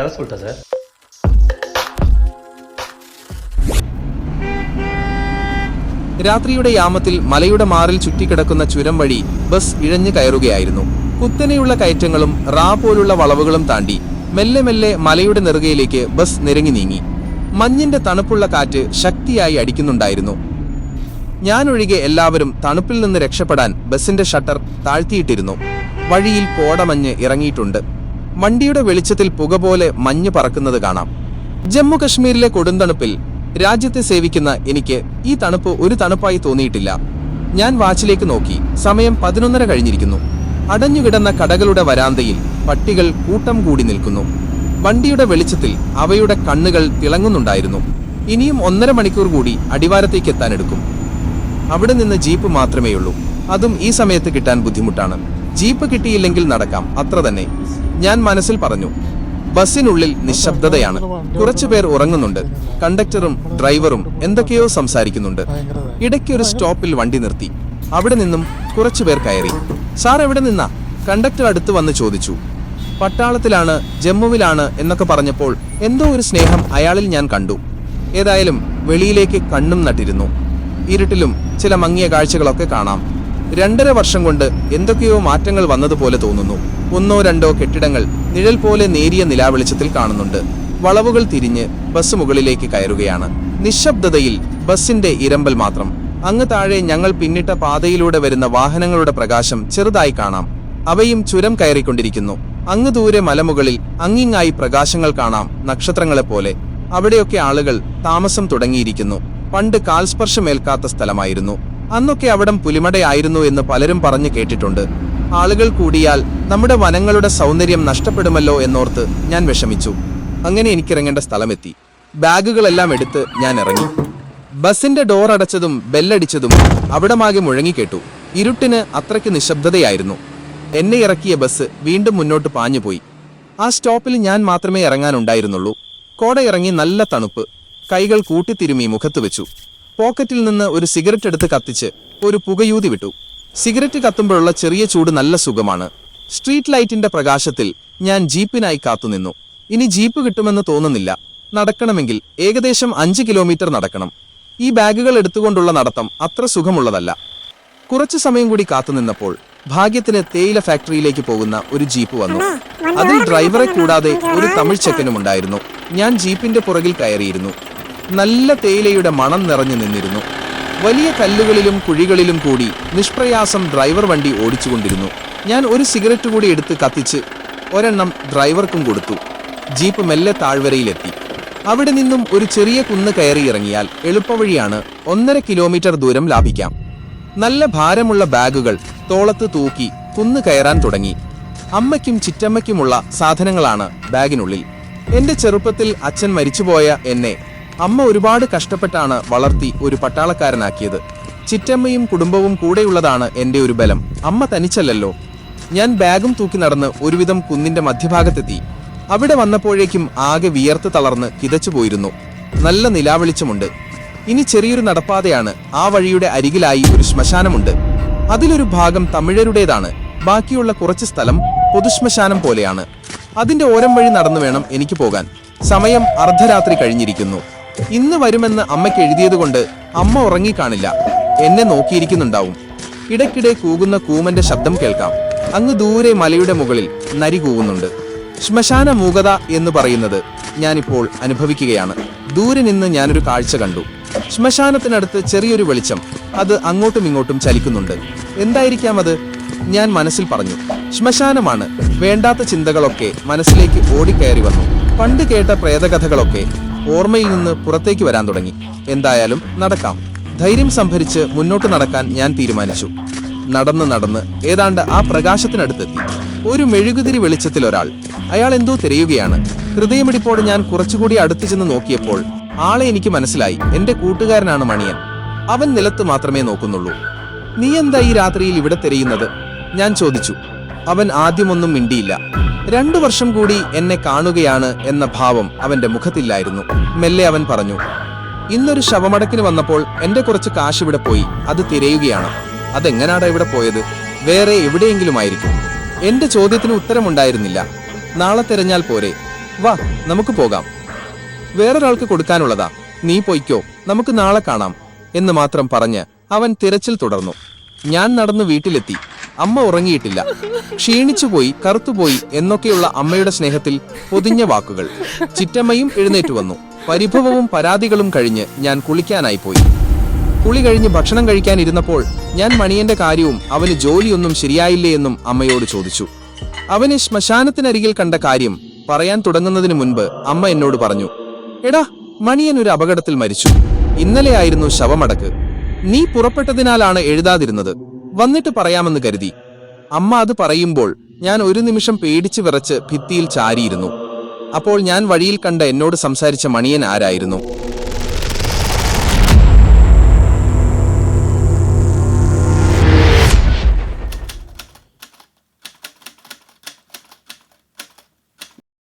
ಕಳಿಸ್ಬಿಟ್ಟ sir രാത്രിയുടെ യാമത്തിൽ മലയുടെ മാറിൽ ചുറ്റിക്കിടക്കുന്ന ചുരം വഴി ബസ് ഇഴഞ്ഞു കയറുകയായിരുന്നു കുത്തനെയുള്ള കയറ്റങ്ങളും റാ പോലുള്ള വളവുകളും താണ്ടി മെല്ലെ മെല്ലെ മലയുടെ നെറുകയിലേക്ക് ബസ് നിരങ്ങി നീങ്ങി മഞ്ഞിന്റെ തണുപ്പുള്ള കാറ്റ് ശക്തിയായി അടിക്കുന്നുണ്ടായിരുന്നു ഞാനൊഴികെ എല്ലാവരും തണുപ്പിൽ നിന്ന് രക്ഷപ്പെടാൻ ബസിന്റെ ഷട്ടർ താഴ്ത്തിയിട്ടിരുന്നു വഴിയിൽ കോടമഞ്ഞ് ഇറങ്ങിയിട്ടുണ്ട് വണ്ടിയുടെ വെളിച്ചത്തിൽ പുക പോലെ മഞ്ഞ് പറക്കുന്നത് കാണാം. ജമ്മു കശ്മീരിലെ കൊടുന്തണുപ്പിൽ രാജ്യത്തെ സേവിക്കുന്ന എനിക്ക് ഈ തണുപ്പ് ഒരു തണുപ്പായി തോന്നിയിട്ടില്ല. ഞാൻ വാച്ചിലേക്ക് നോക്കി. സമയം പതിനൊന്നര കഴിഞ്ഞിരിക്കുന്നു. അടഞ്ഞുകിടന്ന കടകളുടെ വരാന്തയിൽ പട്ടികൾ കൂട്ടം കൂടി നിൽക്കുന്നു. വണ്ടിയുടെ വെളിച്ചത്തിൽ അവയുടെ കണ്ണുകൾ തിളങ്ങുന്നുണ്ടായിരുന്നു. ഇനിയും ഒന്നര മണിക്കൂർ കൂടി അടിവാരത്തേക്ക് എത്താനെടുക്കും അവിടെ നിന്ന് ജീപ്പ് മാത്രമേയുള്ളൂ. അതും ഈ സമയത്ത് കിട്ടാൻ ബുദ്ധിമുട്ടാണ്. ജീപ്പ് കിട്ടിയില്ലെങ്കിൽ നടക്കാം. അത്ര തന്നെ. ഞാൻ മനസ്സിൽ പറഞ്ഞു ബസ്സിനുള്ളിൽ നിശബ്ദതയാണ്. കുറച്ചുപേർ ഉറങ്ങുന്നുണ്ട് കണ്ടക്ടറും ഡ്രൈവറും എന്തൊക്കെയോ സംസാരിക്കുന്നുണ്ട്. ഇടയ്ക്ക് ഒരു സ്റ്റോപ്പിൽ വണ്ടി നിർത്തി. അവിടെ നിന്നും കുറച്ചുപേർ കയറി. സാർ എവിടെ നിന്നാ? കണ്ടക്ടർ അടുത്ത് വന്ന് ചോദിച്ചു. പട്ടാളത്തിലാണ് ജമ്മുവിലാണ് എന്നൊക്കെ പറഞ്ഞപ്പോൾ എന്തോ ഒരു സ്നേഹം അയാളിൽ ഞാൻ കണ്ടു. ഏതായാലും വെളിയിലേക്ക് കണ്ണും നട്ടിരുന്നു. ഇരുട്ടിലും ചില മങ്ങിയ കാഴ്ചകളൊക്കെ കാണാം. രണ്ടര വർഷം കൊണ്ട് എന്തൊക്കെയോ മാറ്റങ്ങൾ വന്നതുപോലെ തോന്നുന്നു. ഒന്നോ രണ്ടോ കെട്ടിടങ്ങൾ നിഴൽ പോലെ നേരിയ നിലാവെളിച്ചത്തിൽ കാണുന്നുണ്ട്. വളവുകൾ തിരിഞ്ഞ് ബസ് മുകളിലേക്ക് കയറുകയാണ്. നിശബ്ദതയിൽ ബസിന്റെ ഇരമ്പൽ മാത്രം. അങ്ങ് താഴെ ഞങ്ങൾ പിന്നിട്ട പാതയിലൂടെ വരുന്ന വാഹനങ്ങളുടെ പ്രകാശം ചെറുതായി കാണാം. അവയും ചുരം കയറിക്കൊണ്ടിരിക്കുന്നു. അങ്ങ് ദൂരെ മലമുകളിൽ അങ്ങിങ്ങായി പ്രകാശങ്ങൾ കാണാം നക്ഷത്രങ്ങളെപ്പോലെ അവിടെയൊക്കെ ആളുകൾ താമസം തുടങ്ങിയിരിക്കുന്നു. പണ്ട് കാൽസ്പർശമേൽക്കാത്ത സ്ഥലമായിരുന്നു. അന്നൊക്കെ അവിടം പുലിമടയായിരുന്നു എന്ന് പലരും പറഞ്ഞു കേട്ടിട്ടുണ്ട്. ആളുകൾ കൂടിയാൽ നമ്മുടെ വനങ്ങളുടെ സൗന്ദര്യം നഷ്ടപ്പെടുമല്ലോ എന്നോർത്ത് ഞാൻ വിഷമിച്ചു. അങ്ങനെ എനിക്കിറങ്ങേണ്ട സ്ഥലമെത്തി. ബാഗുകളെല്ലാം എടുത്ത് ഞാൻ ഇറങ്ങി. ബസിന്റെ ഡോർ അടച്ചതും ബെല്ലടിച്ചതും അവിടമാകെ മുഴങ്ങിക്കേട്ടു ഇരുട്ടിന് അത്രയ്ക്ക് നിശബ്ദതയായിരുന്നു. എന്നെ ഇറക്കിയ ബസ് വീണ്ടും മുന്നോട്ട് പാഞ്ഞുപോയി. ആ സ്റ്റോപ്പിൽ ഞാൻ മാത്രമേ ഇറങ്ങാനുണ്ടായിരുന്നുള്ളൂ. കോട ഇറങ്ങി നല്ല തണുപ്പ്. കൈകൾ കൂട്ടിത്തിരുമി മുഖത്ത് വെച്ചു. പോക്കറ്റിൽ നിന്ന് ഒരു സിഗരറ്റ് എടുത്ത് കത്തിച്ച് ഒരു പുകയൂതി വിട്ടു. സിഗരറ്റ് കത്തുമ്പോഴുള്ള ചെറിയ ചൂട് നല്ല സുഖമാണ്. സ്ട്രീറ്റ് ലൈറ്റിന്റെ പ്രകാശത്തിൽ ഞാൻ ജീപ്പിനായി കാത്തുനിന്നു ഇനി ജീപ്പ് കിട്ടുമെന്ന് തോന്നുന്നില്ല. നടക്കണമെങ്കിൽ ഏകദേശം അഞ്ച് കിലോമീറ്റർ നടക്കണം. ഈ ബാഗുകൾ എടുത്തുകൊണ്ടുള്ള നടത്തം അത്ര സുഖമുള്ളതല്ല. കുറച്ചു സമയം കൂടി കാത്തുനിന്നപ്പോൾ ഭാഗ്യത്തിന് തേയില ഫാക്ടറിയിലേക്ക് പോകുന്ന ഒരു ജീപ്പ് വന്നു. അതിൽ ഡ്രൈവറെ കൂടാതെ ഒരു തമിഴ് ചെക്കനും ഉണ്ടായിരുന്നു. ഞാൻ ജീപ്പിന്റെ പുറകിൽ കയറിയിരുന്നു. നല്ല തേയിലയുടെ മണം നിറഞ്ഞു നിന്നിരുന്നു. വലിയ കല്ലുകളിലും കുഴികളിലും കൂടി നിഷ്പ്രയാസം ഡ്രൈവർ വണ്ടി ഓടിച്ചുകൊണ്ടിരുന്നു. ഞാൻ ഒരു സിഗരറ്റ് കൂടി എടുത്ത് കത്തിച്ച് ഒരെണ്ണം ഡ്രൈവർക്കും കൊടുത്തു. ജീപ്പ് മെല്ലെ താഴ്വരയിലെത്തി. അവിടെ നിന്നും ഒരു ചെറിയ കുന്ന് കയറി ഇറങ്ങിയാൽ എളുപ്പവഴിയാണ് ഒന്നര കിലോമീറ്റർ ദൂരം ലാഭിക്കാം. നല്ല ഭാരമുള്ള ബാഗുകൾ തോളത്ത് തൂക്കി കുന്ന് കയറാൻ തുടങ്ങി. അമ്മയ്ക്കും ചിറ്റമ്മയ്ക്കുമുള്ള സാധനങ്ങളാണ് ബാഗിനുള്ളിൽ. എന്റെ ചെറുപ്പത്തിൽ അച്ഛൻ മരിച്ചുപോയ എന്നെ അമ്മ ഒരുപാട് കഷ്ടപ്പെട്ടാണ് വളർത്തി ഒരു പട്ടാളക്കാരനാക്കിയത്. ചിറ്റമ്മയും കുടുംബവും കൂടെയുള്ളതാണ് എന്റെ ഒരു ബലം. അമ്മ തനിച്ചല്ലല്ലോ. ഞാൻ ബാഗും തൂക്കി നടന്ന് ഒരുവിധം കുന്നിന്റെ മധ്യഭാഗത്തെത്തി. അവിടെ വന്നപ്പോഴേക്കും ആകെ വിയർത്ത് തളർന്ന് കിതച്ചുപോയിരുന്നു നല്ല നിലാവെളിച്ചമുണ്ട്. ഇനി ചെറിയൊരു നടപ്പാതയാണ് ആ വഴിയുടെ അരികിലായി ഒരു ശ്മശാനമുണ്ട്. അതിലൊരു ഭാഗം തമിഴരുടേതാണ്. ബാക്കിയുള്ള കുറച്ച് സ്ഥലം പൊതുശ്മശാനം പോലെയാണ്. അതിന്റെ ഓരം വഴി നടന്നു വേണം എനിക്ക് പോകാൻ. സമയം അർദ്ധരാത്രി കഴിഞ്ഞിരിക്കുന്നു. ഇന്ന് വരുമെന്ന് അമ്മയ്ക്ക് എഴുതിയതുകൊണ്ട് അമ്മ ഉറങ്ങിക്കാണില്ല. എന്നെ നോക്കിയിരിക്കുന്നുണ്ടാവും. ഇടയ്ക്കിടെ കൂകുന്ന കൂമന്റെ ശബ്ദം കേൾക്കാം. അങ്ങ് ദൂരെ മലയുടെ മുകളിൽ നരി കൂവുന്നുണ്ട്. ശ്മശാന മൂകത എന്ന് പറയുന്നത് ഞാനിപ്പോൾ അനുഭവിക്കുകയാണ്. ദൂരെ നിന്ന് ഞാനൊരു കാഴ്ച കണ്ടു. ശ്മശാനത്തിനടുത്ത് ചെറിയൊരു വെളിച്ചം. അത് അങ്ങോട്ടും ഇങ്ങോട്ടും ചലിക്കുന്നുണ്ട്. എന്തായിരിക്കാം അത്? ഞാൻ മനസ്സിൽ പറഞ്ഞു. ശ്മശാനമാണ് വേണ്ടാത്ത ചിന്തകളൊക്കെ മനസ്സിലേക്ക് ഓടിക്കയറി വന്നു. പണ്ട് കേട്ട പ്രേതകഥകളൊക്കെ ഓർമ്മയിൽ നിന്ന് പുറത്തേക്ക് വരാൻ തുടങ്ങി. എന്തായാലും നടക്കാം. ധൈര്യം സംഭരിച്ച് മുന്നോട്ട് നടക്കാൻ ഞാൻ തീരുമാനിച്ചു. നടന്ന് നടന്ന് ഏതാണ്ട് ആ പ്രകാശത്തിനടുത്തെത്തി. ഒരു മെഴുകുതിരി വെളിച്ചത്തിൽ ഒരാൾ. അയാൾ എന്തോ തിരയുകയാണ്. ഹൃദയമിടിപ്പോടെ ഞാൻ കുറച്ചുകൂടി അടുത്തു ചെന്ന് നോക്കിയപ്പോൾ ആളെ എനിക്ക് മനസ്സിലായി. എന്റെ കൂട്ടുകാരനാണ് മണിയൻ. അവൻ നിലത്ത് മാത്രമേ നോക്കുന്നുള്ളൂ. നീ എന്താ ഈ രാത്രിയിൽ ഇവിടെ തിരയുന്നത്? ഞാൻ ചോദിച്ചു. അവൻ ആദ്യമൊന്നും മിണ്ടിയില്ല. രണ്ടു വർഷം കൂടി എന്നെ കാണുകയാണ് എന്ന ഭാവം അവന്റെ മുഖത്തില്ലായിരുന്നു. മെല്ലെ അവൻ പറഞ്ഞു ഇന്നൊരു ശവമടക്കിന് വന്നപ്പോൾ എന്റെ കുറച്ച് കാശ് ഇവിടെ പോയി. അത് തിരയുകയാണ്. അതെങ്ങനാടാ ഇവിടെ പോയത്? വേറെ എവിടെയെങ്കിലും ആയിരിക്കും. എന്റെ ചോദ്യത്തിന് ഉത്തരമുണ്ടായിരുന്നില്ല. നാളെ തിരഞ്ഞാൽ പോരെ. വാ നമുക്ക് പോകാം. വേറൊരാൾക്ക് കൊടുക്കാനുള്ളതാ. നീ പൊയ്ക്കോ. നമുക്ക് നാളെ കാണാം. എന്ന് മാത്രം പറഞ്ഞ് അവൻ തിരച്ചിൽ തുടർന്നു. ഞാൻ നടന്നു വീട്ടിലെത്തി. അമ്മ ഉറങ്ങിയിട്ടില്ല. ക്ഷീണിച്ചുപോയി കറുത്തുപോയി എന്നൊക്കെയുള്ള അമ്മയുടെ സ്നേഹത്തിൽ പൊതിഞ്ഞ വാക്കുകൾ. ചിറ്റമ്മയും എഴുന്നേറ്റ് വന്നു. പരിഭവവും പരാതികളും കഴിഞ്ഞ് ഞാൻ കുളിക്കാനായി പോയി. കുളി കഴിഞ്ഞ് ഭക്ഷണം കഴിക്കാനിരുന്നപ്പോൾ ഞാൻ മണിയന്റെ കാര്യവും അവന് ജോലിയൊന്നും ശരിയായില്ലേ എന്നും അമ്മയോട് ചോദിച്ചു. അവനെ ശ്മശാനത്തിനരികിൽ കണ്ട കാര്യം പറയാൻ തുടങ്ങുന്നതിന് മുൻപ് അമ്മ എന്നോട് പറഞ്ഞു എടാ മണിയൻ ഒരു അപകടത്തിൽ മരിച്ചു. ഇന്നലെയായിരുന്നു ശവമടക്ക്. നീ പുറപ്പെട്ടതിനാലാണ് എഴുതാതിരുന്നത്. വന്നിട്ട് പറയാമെന്ന് കരുതി. അമ്മ അത് പറയുമ്പോൾ ഞാൻ ഒരു നിമിഷം പേടിച്ചു വിറച്ച് ഭിത്തിയിൽ ചാരിയിരുന്നു. അപ്പോൾ ഞാൻ വഴിയിൽ കണ്ട എന്നോട് സംസാരിച്ച മണിയൻ ആരായിരുന്നു?